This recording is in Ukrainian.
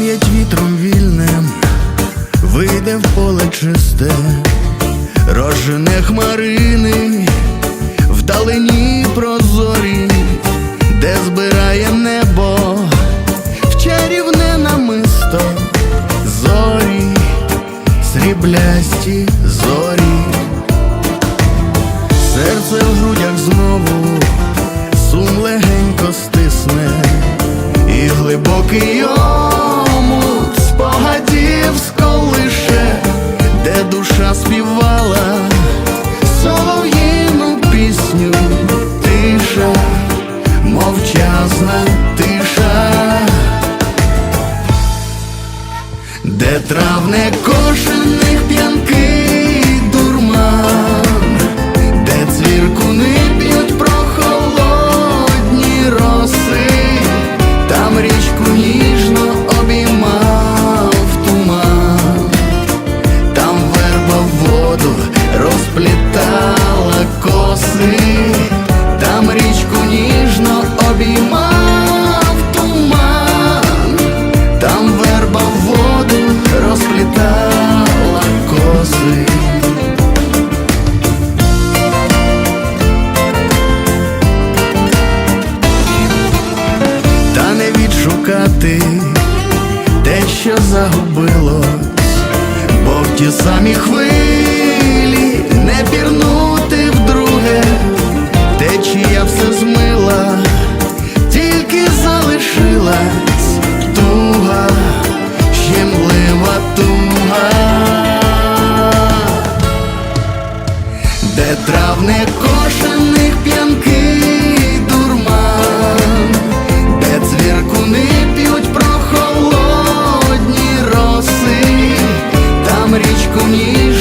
пам'ять вітром вільним вийде в поле чисте, розжене хмарини, вдалині прозорі, де збирає небо в чарівне намисто зорі, сріблясті зорі, серце в грудях знову, сум легенько стисне, і глибокий де відшукати те, що загубилось, бо в ті самі хвилі не пірнути вдруге, течія все змила, тільки залишилась туга, щемлива туга, де травне кошених ніжку ніж.